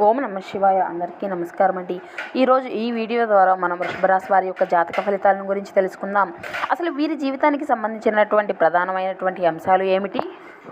ఓం నమ శివాయ. అందరికీ నమస్కారం అండి. ఈరోజు ఈ వీడియో ద్వారా మనం వృషభరాశి వారి యొక్క జాతక ఫలితాలను గురించి తెలుసుకుందాం. అసలు వీరి జీవితానికి సంబంధించినటువంటి ప్రధానమైనటువంటి అంశాలు ఏమిటి?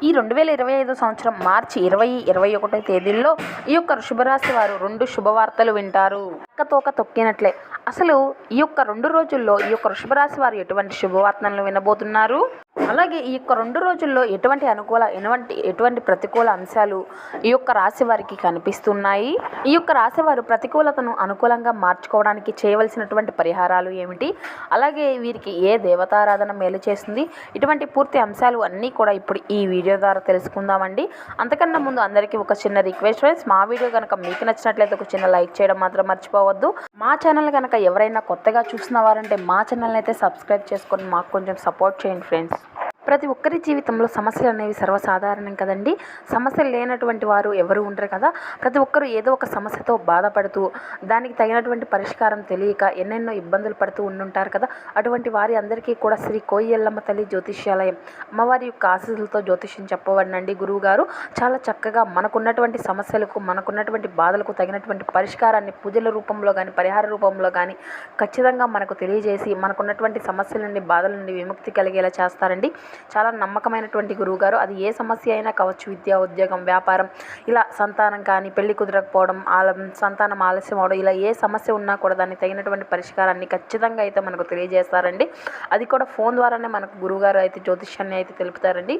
ఈ రెండు వేల ఇరవై ఐదు సంవత్సరం మార్చి ఇరవై ఇరవై ఒకటో తేదీల్లో ఈ యొక్క వృషభరాశి వారు రెండు శుభవార్తలు వింటారు. తోక తొక్కినట్లే. అసలు ఈ యొక్క రెండు రోజుల్లో ఈ యొక్క వృషభరాశి వారు ఎటువంటి శుభవార్తలను వినబోతున్నారు? అలాగే ఈ యొక్క రెండు రోజుల్లో ఎటువంటి అనుకూల ఎటువంటి ఎటువంటి ప్రతికూల అంశాలు ఈ యొక్క రాశి వారికి కనిపిస్తున్నాయి? ఈ యొక్క రాశి వారు ప్రతికూలతను అనుకూలంగా మార్చుకోవడానికి చేయవలసినటువంటి పరిహారాలు ఏమిటి? అలాగే వీరికి ఏ దేవతారాధన మేలు చేస్తుంది? ఇటువంటి పూర్తి అంశాలు అన్నీ కూడా ఇప్పుడు ఈ వీడియో ద్వారా తెలుసుకుందామండి. అంతకన్నా ముందు అందరికీ ఒక చిన్న రిక్వెస్ట్ ఫ్రెండ్స్ మా వీడియో కనుక మీకు నచ్చినట్లయితే ఒక చిన్న లైక్ చేయడం మాత్రం మర్చిపోవద్దు. మా ఛానల్ కనుక ఎవరైనా కొత్తగా చూసిన వారంటే మా ఛానల్ అయితే సబ్స్క్రైబ్ చేసుకొని మాకు కొంచెం సపోర్ట్ చేయండి ఫ్రెండ్స్ ప్రతి ఒక్కరి జీవితంలో సమస్యలు అనేవి సర్వసాధారణం కదండి. సమస్యలు లేనటువంటి వారు ఎవరు ఉండరు కదా. ప్రతి ఒక్కరు ఏదో ఒక సమస్యతో బాధపడుతూ దానికి తగినటువంటి పరిష్కారం తెలియక ఎన్నెన్నో ఇబ్బందులు పడుతూ ఉండుంటారు కదా. అటువంటి వారి అందరికీ కూడా శ్రీ కోయల్లమ్మ తల్లి జ్యోతిష్యాలయం అమ్మవారి యొక్క ఆశీస్సులతో జ్యోతిష్యం చెప్పబడినండి గురువు గారు చాలా చక్కగా మనకున్నటువంటి సమస్యలకు మనకున్నటువంటి బాధలకు తగినటువంటి పరిష్కారాన్ని పూజల రూపంలో కానీ పరిహార రూపంలో కానీ ఖచ్చితంగా మనకు తెలియజేసి మనకున్నటువంటి సమస్యల నుండి బాధల నుండి విముక్తి కలిగేలా చేస్తారండి. చాలా నమ్మకమైనటువంటి గురువుగారు. అది ఏ సమస్య అయినా కావచ్చు విద్య ఉద్యోగం వ్యాపారం ఇలా సంతానం కానీ పెళ్ళి కుదరకపోవడం ఆల సంతానం ఆలస్యం అవడం ఇలా ఏ సమస్య ఉన్నా కూడా దానికి తగినటువంటి పరిష్కారాన్ని ఖచ్చితంగా అయితే మనకు తెలియజేస్తారండి. అది కూడా ఫోన్ ద్వారానే మనకు గురువుగారు అయితే జ్యోతిష్యాన్ని అయితే తెలుపుతారండి.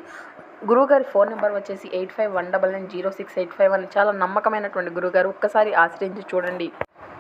గురువుగారి ఫోన్ నెంబర్ వచ్చేసి eight five one double nine zero six eight five అని చాలా నమ్మకమైనటువంటి గురువుగారు. ఒక్కసారి ఆశ్రయించి చూడండి.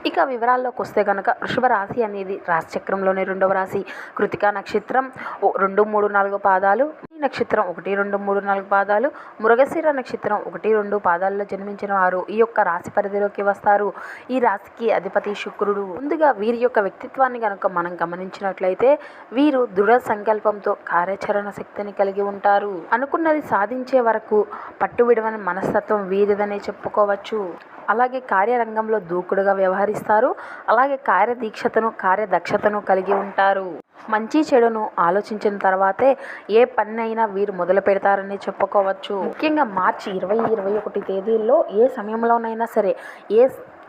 ఇక వివరాల్లోకి వస్తే కనుక వృషభ రాశి అనేది రాశి చక్రంలోని రెండవ రాశి. కృతికా నక్షత్రం ఓ- రెండు మూడు నాలుగు పాదాలు. నక్షత్రం ఒకటి రెండు మూడు నాలుగు పాదాలు మృగశిర నక్షత్రం ఒకటి రెండు పాదాల్లో జన్మించిన వారు ఈ యొక్క రాశి పరిధిలోకి వస్తారు. ఈ రాశికి అధిపతి శుక్రుడు. ముందుగా వీరి యొక్క వ్యక్తిత్వాన్ని కనుక మనం గమనించినట్లయితే వీరు దృఢ సంకల్పంతో కార్యాచరణ శక్తిని కలిగి ఉంటారు. అనుకున్నది సాధించే వరకు పట్టు విడవని మనస్తత్వం వీరిదనే చెప్పుకోవచ్చు. అలాగే కార్యరంగంలో దూకుడుగా వ్యవహరిస్తారు. అలాగే కార్యదీక్షతను కార్యదక్షతను కలిగి ఉంటారు. మంచి చెడును ఆలోచించిన తర్వాతే ఏ పని అయినా వీరు మొదలు పెడతారని చెప్పుకోవచ్చు. ముఖ్యంగా మార్చి ఇరవై ఇరవై ఒకటి తేదీల్లో ఏ సమయంలోనైనా సరే ఏ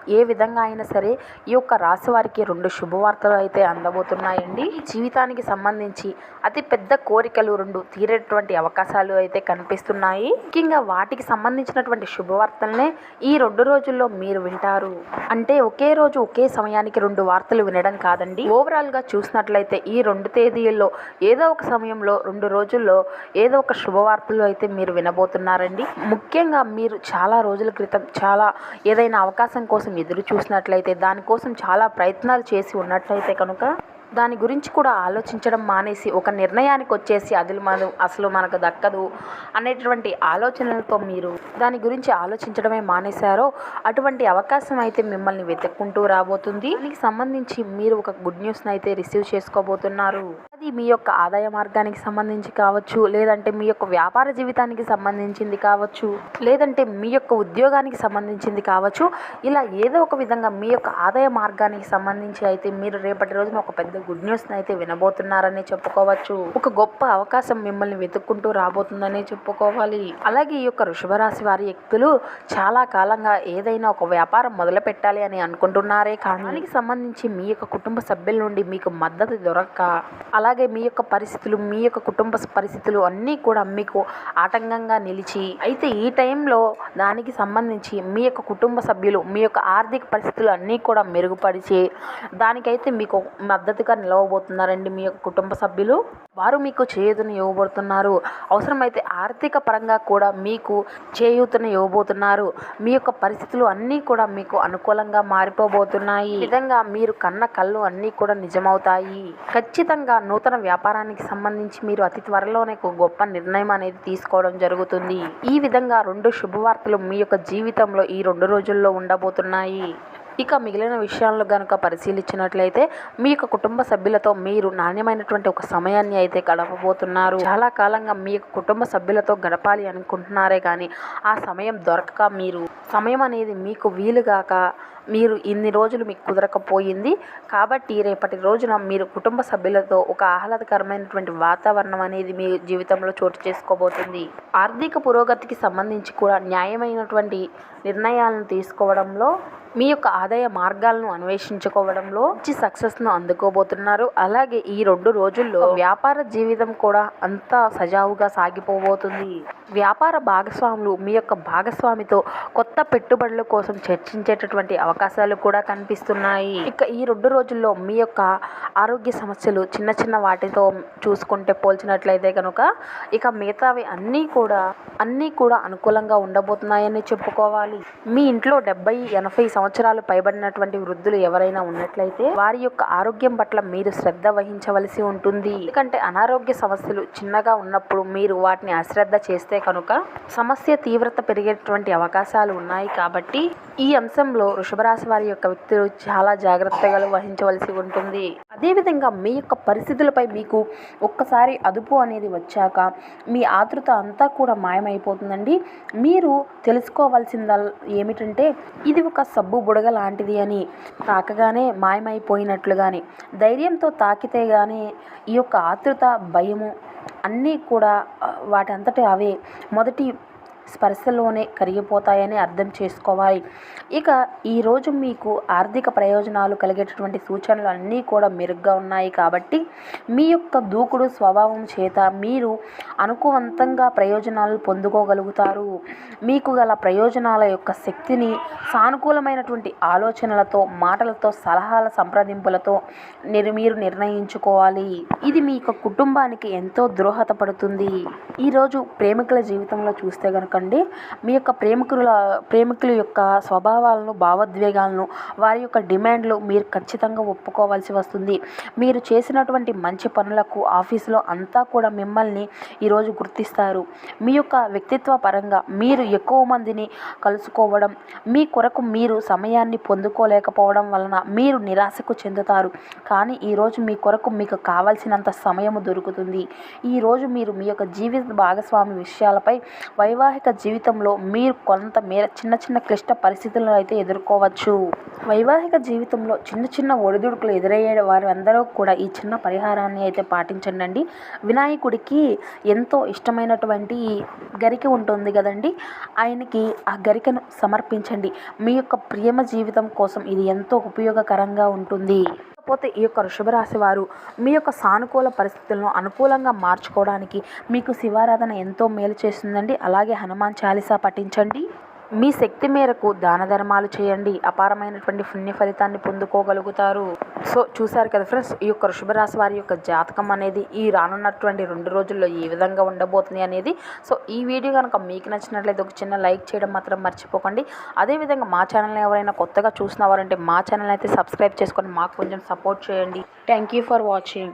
ఏ విధంగా అయినా సరే ఈ యొక్క రాశి వారికి రెండు శుభవార్తలు అయితే అందబోతున్నాయండి. జీవితానికి సంబంధించి అతి పెద్ద కోరికలు రెండు తీరేటువంటి అవకాశాలు అయితే కనిపిస్తున్నాయి. ముఖ్యంగా వాటికి సంబంధించినటువంటి శుభవార్తలనే ఈ రెండు రోజుల్లో మీరు వింటారు. అంటే ఒకే రోజు ఒకే సమయానికి రెండు వార్తలు వినడం కాదండి. ఓవరాల్గా చూసినట్లయితే ఈ రెండు తేదీల్లో ఏదో ఒక సమయంలో రెండు రోజుల్లో ఏదో ఒక శుభవార్తలు అయితే మీరు వినబోతున్నారండి. ముఖ్యంగా మీరు చాలా రోజుల క్రితం చాలా ఏదైనా అవకాశం కోసం ఎదురు చూసినట్లయితే దానికోసం చాలా ప్రయత్నాలు చేసి ఉన్నట్లయితే కనుక దాని గురించి కూడా ఆలోచించడం మానేసి ఒక నిర్ణయానికి వచ్చేసి అది మనం అసలు మనకు దక్కదు అనేటువంటి ఆలోచనలతో మీరు దాని గురించి ఆలోచించడమే మానేశారో అటువంటి అవకాశం అయితే మిమ్మల్ని వెతుక్కుంటూ రాబోతుంది. దీనికి సంబంధించి మీరు ఒక గుడ్ న్యూస్ని అయితే రిసీవ్ చేసుకోబోతున్నారు. మీ యొక్క ఆదాయ మార్గానికి సంబంధించి కావచ్చు లేదంటే మీ యొక్క వ్యాపార జీవితానికి సంబంధించింది కావచ్చు లేదంటే మీ యొక్క ఉద్యోగానికి సంబంధించింది కావచ్చు ఇలా ఏదో ఒక విధంగా మీ యొక్క ఆదాయ మార్గానికి సంబంధించి అయితే మీరు రేపటి రోజున ఒక పెద్ద గుడ్ న్యూస్ని అయితే వినబోతున్నారని చెప్పుకోవచ్చు. ఒక గొప్ప అవకాశం మిమ్మల్ని వెతుక్కుంటూ రాబోతుందని చెప్పుకోవాలి. అలాగే ఈ యొక్క వృషభరాశి వారి వ్యక్తులు చాలా కాలంగా ఏదైనా ఒక వ్యాపారం మొదలు పెట్టాలి అని అనుకుంటున్నారే కానీ దానికి సంబంధించి మీ యొక్క కుటుంబ సభ్యుల నుండి మీకు మద్దతు దొరక్క అలాగే మీ యొక్క పరిస్థితులు మీ యొక్క కుటుంబ పరిస్థితులు అన్నీ కూడా మీకు ఆటంకంగా నిలిచి అయితే ఈ టైంలో దానికి సంబంధించి మీ యొక్క కుటుంబ సభ్యులు మీ యొక్క ఆర్థిక పరిస్థితులు అన్నీ కూడా మెరుగుపరిచి దానికైతే మీకు మద్దతుగా నిలవబోతున్నారండి మీ యొక్క కుటుంబ సభ్యులు. వారు మీకు చేయూతను ఇవ్వబోతున్నారు. అవసరమైతే ఆర్థిక పరంగా కూడా మీకు చేయూతను ఇవ్వబోతున్నారు. మీ యొక్క పరిస్థితులు అన్నీ కూడా మీకు అనుకూలంగా మారిపోబోతున్నాయి. ఈ విధంగా మీరు కన్న కళ్ళు అన్నీ కూడా నిజమవుతాయి. ఖచ్చితంగా నూతన వ్యాపారానికి సంబంధించి మీరు అతి త్వరలోనే ఒక గొప్ప నిర్ణయం అనేది తీసుకోవడం జరుగుతుంది. ఈ విధంగా రెండు శుభవార్తలు మీ యొక్క జీవితంలో ఈ రెండు రోజుల్లో ఉండబోతున్నాయి. ఇక మిగిలిన విషయాలను కనుక పరిశీలించినట్లయితే మీ యొక్క కుటుంబ సభ్యులతో మీరు నాణ్యమైనటువంటి ఒక సమయాన్ని అయితే గడపబోతున్నారు. చాలా కాలంగా మీ యొక్క కుటుంబ సభ్యులతో గడపాలి అనుకుంటున్నారే కానీ ఆ సమయం దొరకక మీరు సమయం అనేది మీకు వీలుగాక మీరు ఇన్ని రోజులు మీకు కుదరకపోయింది కాబట్టి రేపటి రోజున మీరు కుటుంబ సభ్యులతో ఒక ఆహ్లాదకరమైనటువంటి వాతావరణం అనేది మీ జీవితంలో చోటు చేసుకోబోతుంది. ఆర్థిక పురోగతికి సంబంధించి కూడా న్యాయమైనటువంటి నిర్ణయాలను తీసుకోవడంలో మీ యొక్క ఆదాయ మార్గాలను అన్వేషించుకోవడంలో మంచి సక్సెస్ను అందుకోబోతున్నారు. అలాగే ఈ రెండు రోజుల్లో వ్యాపార జీవితం కూడా అంతా సజావుగా సాగిపోబోతుంది. వ్యాపార భాగస్వాములు మీ యొక్క భాగస్వామితో కొత్త పెట్టుబడుల కోసం చర్చించేటటువంటి అవకాశాలు కూడా కనిపిస్తున్నాయి. ఇక ఈ రెండు రోజుల్లో మీ యొక్క ఆరోగ్య సమస్యలు చిన్న చిన్న వాటితో చూసుకుంటే పోల్చినట్లయితే కనుక ఇక మిగతావి అన్నీ కూడా అన్నీ కూడా అనుకూలంగా ఉండబోతున్నాయని చెప్పుకోవాలి. మీ ఇంట్లో డెబ్బై ఎనభై సంవత్సరాలు పైబడినటువంటి వృద్ధులు ఎవరైనా ఉన్నట్లయితే వారి యొక్క ఆరోగ్యం పట్ల మీరు శ్రద్ధ వహించవలసి ఉంటుంది. ఎందుకంటే అనారోగ్య సమస్యలు చిన్నగా ఉన్నప్పుడు మీరు వాటిని అశ్రద్ధ చేస్తే కనుక సమస్య తీవ్రత పెరిగేటువంటి అవకాశాలు ఉన్నాయి కాబట్టి ఈ అంశంలో వృషభరాశి వారి యొక్క వ్యక్తులు చాలా జాగ్రత్తగా వహించవలసి ఉంటుంది. అదేవిధంగా మీ యొక్క పరిస్థితులపై మీకు ఒక్కసారి అదుపు అనేది వచ్చాక మీ ఆతృత అంతా కూడా మాయమైపోతుందండి. మీరు తెలుసుకోవాల్సిందల్ ఏమిటంటే ఇది ఒక సబ్బు బుడగ లాంటిది అని తాకగానే మాయమైపోయినట్లుగాని ధైర్యంతో తాకితే కానీ ఈ యొక్క ఆతృత భయము అన్నీ కూడా వాటంతటి అవే. మొదటి స్పర్శలోనే కరిగిపోతాయని అర్థం చేసుకోవాలి. ఇక ఈరోజు మీకు ఆర్థిక ప్రయోజనాలు కలిగేటటువంటి సూచనలు అన్నీ కూడా మెరుగ్గా ఉన్నాయి కాబట్టి మీ యొక్క దూకుడు స్వభావం చేత మీరు అనుకువంతంగా ప్రయోజనాలు పొందుకోగలుగుతారు. మీకు గల ప్రయోజనాల యొక్క శక్తిని సానుకూలమైనటువంటి ఆలోచనలతో మాటలతో సలహాల సంప్రదింపులతో నిర్ మీరు నిర్ణయించుకోవాలి. ఇది మీ యొక్క కుటుంబానికి ఎంతో దోహదపడుతుంది ఈరోజు ప్రేమికుల జీవితంలో చూస్తే కనుక మర్చిపోకండి మీ యొక్క ప్రేమికుల ప్రేమికుల యొక్క స్వభావాలను భావోద్వేగాలను వారి యొక్క డిమాండ్లు మీరు ఖచ్చితంగా ఒప్పుకోవాల్సి వస్తుంది. మీరు చేసినటువంటి మంచి పనులకు ఆఫీసులో అంతా కూడా మిమ్మల్ని ఈరోజు గుర్తిస్తారు. మీ యొక్క వ్యక్తిత్వ పరంగా మీరు ఎక్కువ మందిని కలుసుకోవడం మీ కొరకు మీరు సమయాన్ని పొందుకోలేకపోవడం వలన మీరు నిరాశకు చెందుతారు. కానీ ఈరోజు మీ కొరకు మీకు కావాల్సినంత సమయము దొరుకుతుంది. ఈరోజు మీరు మీ యొక్క జీవిత భాగస్వామి విషయాలపై వైవాహిక జీవితంలో మీరు కొంత మేర చిన్న చిన్న క్లిష్ట పరిస్థితులను అయితే ఎదుర్కోవచ్చు. వైవాహిక జీవితంలో చిన్న చిన్న ఒడిదుడుకులు ఎదురయ్యే వారు అందరూ కూడా ఈ చిన్న పరిహారాన్ని అయితే పాటించండి అండి. వినాయకుడికి ఎంతో ఇష్టమైనటువంటి గరిక ఉంటుంది కదండి. ఆయనకి ఆ గరికను సమర్పించండి. మీ యొక్క ప్రేమ జీవితం కోసం ఇది ఎంతో ఉపయోగకరంగా ఉంటుంది. కాకపోతే ఈ యొక్క వృషభరాశి వారు మీ యొక్క సానుకూల పరిస్థితులను అనుకూలంగా మార్చుకోవడానికి మీకు శివారాధన ఎంతో మేలు చేస్తుందండి. అలాగే హనుమాన్ చాలీసా పఠించండి. మీ శక్తి మేరకు దాన ధర్మాలు చేయండి. అపారమైనటువంటి పుణ్య ఫలితాన్ని పొందుకోగలుగుతారు. సో చూశారు కదా ఫ్రెండ్స్ ఈ యొక్క వృషభరాశి వారి యొక్క జాతకం అనేది ఈ రానున్నటువంటి రెండు రోజుల్లో ఏ విధంగా ఉండబోతుంది అనేది. సో ఈ వీడియో కనుక మీకు నచ్చినట్లయితే ఒక చిన్న లైక్ చేయడం మాత్రం మర్చిపోకండి. అదేవిధంగా మా ఛానల్ని ఎవరైనా కొత్తగా చూసిన వారంటే మా ఛానల్ అయితే సబ్స్క్రైబ్ చేసుకొని మాకు కొంచెం సపోర్ట్ చేయండి. Thank you for watching